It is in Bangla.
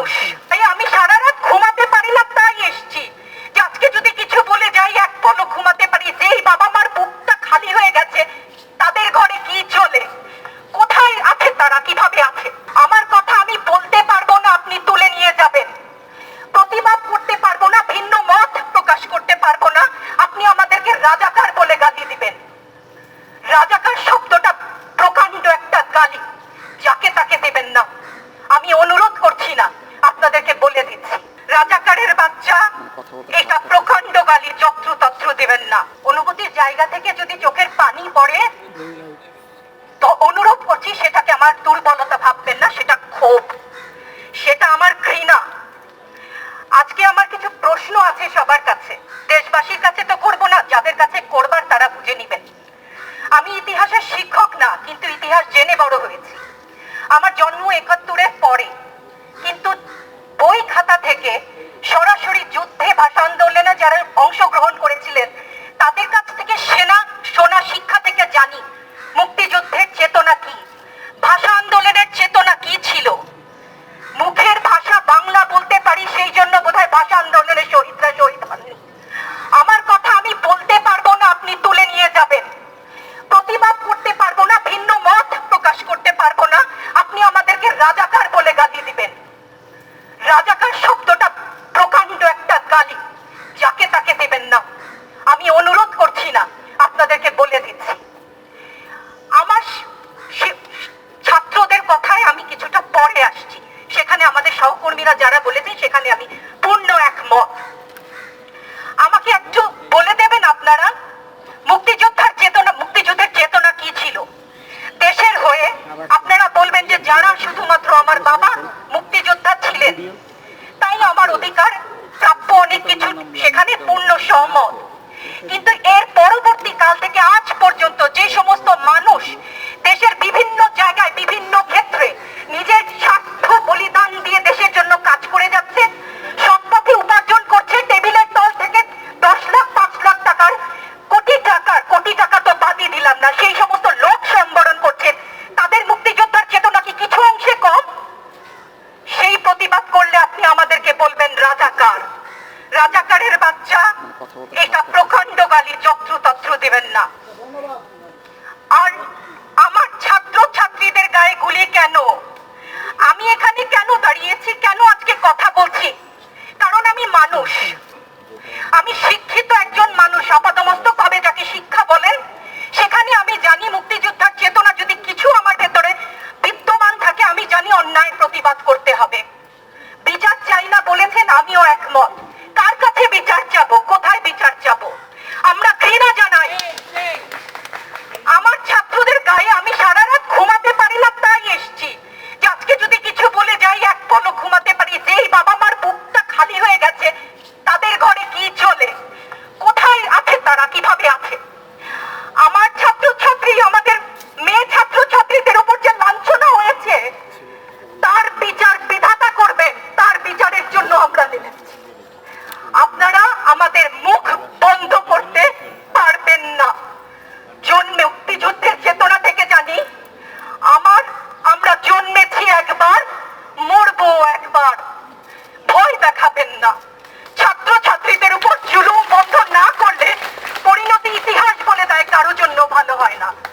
মানুষ, তাই আমি সারা রাত ঘুমাতে পারি না তাই এসছি। আজকে যদি কিছু বলে যাই, এক পলক ঘুমাতে পারি, যেই বাবা মার বুকটা খালি হয়ে গেছে, তাদের ঘরে কি চলে? কোথায় আছে তারা? কীভাবে আছে? আমার কথা আমি বলতে পারব না, আপনি তুলে নিয়ে যাবেন। প্রতিবাদ করতে পারব না, ভিন্ন মত প্রকাশ করতে পারব না। আপনি আমাদেরকে রাজাকার বলে গালি দিবেন। রাজাকার শব্দটা প্রকাণ্ড একটা গালি, যাকে তাকে দেবেন না আমি অনুরোধ করছি না আপনাদেরকে বলে দিচ্ছি রাজাকারের বাচ্চা এটা প্রকাণ্ড গালি যত্রতত্র দেবেন না। অনুভূতির জায়গা থেকে যদি চোখের পানি পড়ে তো অনুরোধ করছি সেটাকে আমার দুর্বলতা ভাববেন না সেটা ক্ষোভ। সেটা আমার ঘৃণা। আজকে আমার কিছু প্রশ্ন আছে সবার কাছে। দেশবাসীর কাছে তো করব না যাদের কাছে করবার তারা বুঝে নেবেন। আমি ইতিহাসের শিক্ষক না কিন্তু ইতিহাস জেনে বড় হয়েছি। আমার জন্ম একাত্তরের যারা অংশগ্রহণ করেছিলেন তাদের কাছ থেকে সেনা সোনা শিক্ষা থেকে জানি মুক্তিযুদ্ধের চেতনা কি ভাষা আন্দোলনের চেতনা কি ছিল মুখের ভাষা বাংলা বলতে পারি সেই জন্য বোধহয় ভাষা আন্দোলনের শহীদরা শহীদ হননি আমার কথা আমি বলতে পারব না আপনি তুলে নিয়ে যাবেন প্রতিবাদ করতে পারব না ভিন্ন মত প্রকাশ করতে পারব না আপনি আমাদেরকে রাজাকার বলে গালি দিবেন রাজাকার শব্দটা প্রকাণ্ড একটা গালি যাকে তাকে দেবেন না আমি অনুরোধ করছি না আপনাদেরকে বলে দিচ্ছি আমার শি- শি- ছাত্রদের কথায় আমি কিছুটা পরে আসছি সেখানে আমাদের সহকর্মীরা যারা বলেছেন, সেখানে আমি পূর্ণ একমত। আমাকে একটু বলে দেবেন আপনারা, মুক্তিযোদ্ধার চেতনা মুক্তিযুদ্ধের চেতনা কি ছিল? দেশের হয়ে আপনারা বলবেন যে যারা শুধুমাত্র আমার বাবা মুক্তিযোদ্ধা ছিলেন, তাই আমার অধিকার, প্রাপ্য অনেক কিছু সেখানে পূর্ণ সহমত। কিন্তু এর পরবর্তী কাল থেকে আজ পর্যন্ত যে সমস্ত মানুষ লজ্জা এটা প্রকাণ্ড গালি যত্রতত্র দেবেন না। আর আমার ছাত্র ছাত্রীদের গায়ে গুলি কেন? আমি এখানে কেন দাঁড়িয়েছি? কেন আজকে কথা বলছি? কারণ আমি মানুষ। আমি শিক্ষিত একজন মানুষ। আপাতমস্তক ভাবে যাকে শিক্ষা বলেন? সেখানে আমি জানি মুক্তিযোদ্ধার চেতনা যদি কিছু আমার ভেতরে বিদ্যমান থাকে, আমি জানি অন্যায় প্রতিবাদ করতে 不好